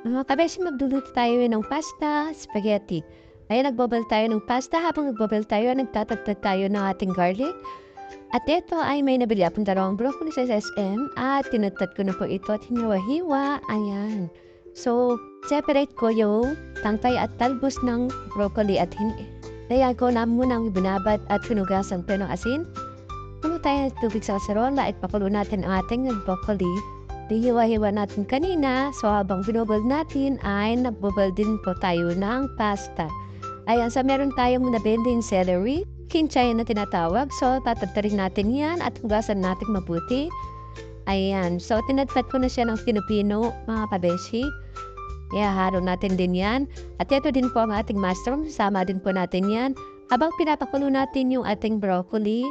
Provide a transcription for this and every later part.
Mga kabeshi, magluluto tayo ng pasta, spaghetti. Ayan, nagbobel tayo ng pasta. Habang nagbobel tayo, nagtatagtag tayo ng ating garlic. At ito ay may nabili akong dalawang broccoli sa SM at tinatad ko na po ito at hiniwa-hiwa. Ayan. So, separate ko yung tangkay at talbos ng broccoli at hin Kaya ko na munang binabad at pinugasan ko ng asin. Puno tayo ng tubig sa kaserola at pakulo natin ang ating broccoli hiwa-hiwa natin kanina. So habang binubol natin ay nagbubol din po tayo ng pasta. Ayan, so meron tayong nabending celery, kinchay na tinatawag. So tatatarin natin yan at hugasan natin mabuti. Ayan, so tinadfat ko na siya ng pinupino mga kabeshi. Ihaharo natin din yan. At ito din po ang ating mushroom. Sama din po natin yan. Habang pinapakulo natin yung ating broccoli,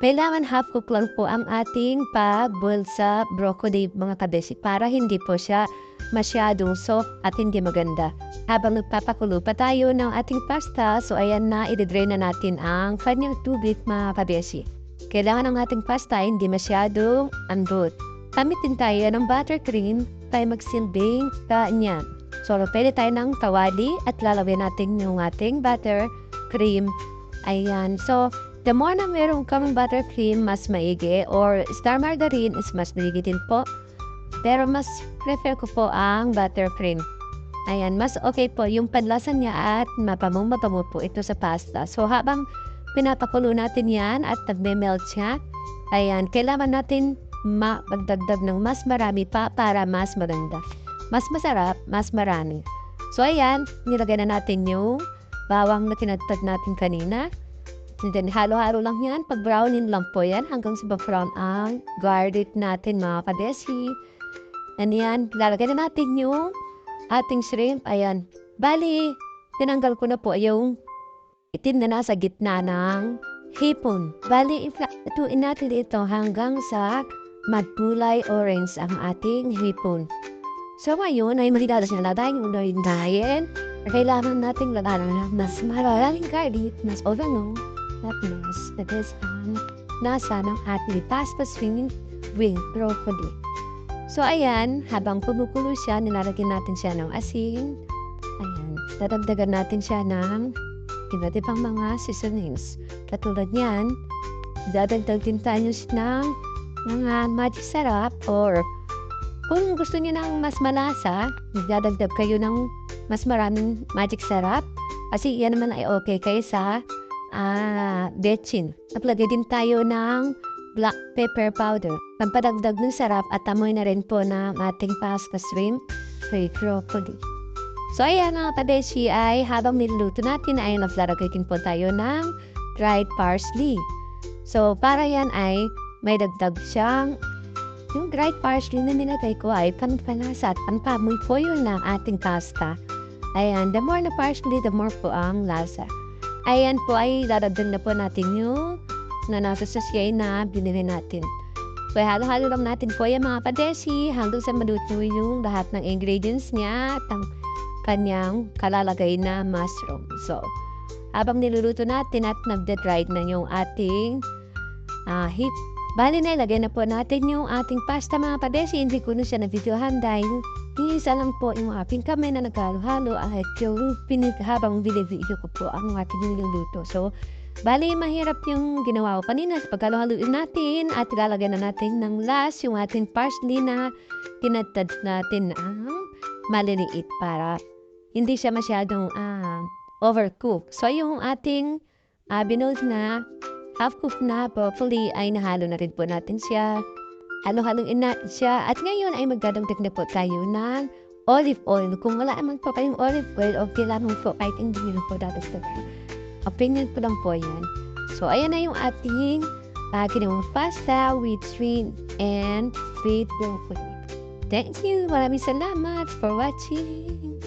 kailangan half cook lang po ang ating pag-boil sa broccoli mga kabesi para hindi po siya masyadong soft at hindi maganda. Habang nagpapakulo pa tayo ng ating pasta, so ayan na, i-drain na natin ang kanyang tubig mga kabesi. Kailangan ang ating pasta hindi masyadong ambot. Gamit din tayo ng buttercream tayo magsilbing kanyan. So, pwede tayo ng tawali at lalagyan natin yung ating butter cream. Ayan. So, The more na meron kang buttercream, mas maigi. Or star margarine is mas maigi po. Pero mas prefer ko po ang buttercream. Ayan, mas okay po yung panlasa niya at mapamong mapamo po ito sa pasta. So habang pinapakulo natin yan at nagme-melt siya, ayan, kailangan natin magdagdag ng mas marami pa para mas maganda. Mas masarap, mas marami. So ayan, nilagay na natin yung bawang na tinatad natin kanina. And then, halo-halo lang yan. Pag brownin lang po yan hanggang sa brown ang garlic natin mga kadesi. And yan, lalagay na natin yung ating shrimp. Ayan. Bali, tinanggal ko na po yung itim na nasa gitna ng hipon. Bali, ituin natin ito hanggang sa magkulay orange ang ating hipon. So ngayon ay malidadas na natin yung dahil kailangan natin lalaman na mas maraming garlic, mas oregano, tapos, nagasan, nasa ng ating pasta swimming with broccoli. So, ayan, habang kumukulo siya, nilalagyan natin siya ng asin. Ayan, dadagdagan natin siya ng iba't ibang mga seasonings. Katulad niyan, dadagdag din tayo ng mga magic sarap or kung gusto niyo ng mas malasa, dadagdag kayo ng mas maraming magic sarap. Kasi yan naman ay okay kaysa Ah, betchin. Naglagay din tayo ng black pepper powder. Pampadagdag ng sarap at amoy na rin po ng ating pasta shrimp with broccoli. So ayan mga kadeshi ay habang niluluto natin ay naglalagay po tayo ng dried parsley. So para yan ay may dagdag siyang yung dried parsley na nilagay ko ay panpanasa at panpamoy po yun ng ating pasta. Ayan, the more na parsley, the more po ang lasa. Ayan po ay dadagdag na po natin yung na nasa sachet na binili natin. So, halo-halo lang natin po yung mga padesi hanggang sa maluto yung lahat ng ingredients niya at ang kanyang kalalagay na mushroom. So, habang niluluto natin at nagde-dry na yung ating uh, hip, bali na ilagay na po natin yung ating pasta mga padesi. Hindi ko na siya na-videohan dahil isa lang po yung aking kamay na naghalo-halo at yung pinit habang binibidyo ko po ang ating niluluto. So, bali mahirap yung ginawa ko kanina. Pagkalo-haluin natin at ilalagay na natin ng last yung ating parsley na tinatad natin ang maliliit para hindi siya masyadong uh, overcook. So, yung ating uh, binold na half-cook na broccoli ay nahalo na rin po natin siya halo-haloin natin siya. At ngayon ay magdadagdag na po tayo ng olive oil. Kung wala naman po kayong olive oil, okay lamang po kahit hindi nyo po dadagdag. Opinion ko lang po yan. So, ayan na yung ating uh, ginawang pasta with shrimp and with broccoli. Thank you. Maraming salamat for watching.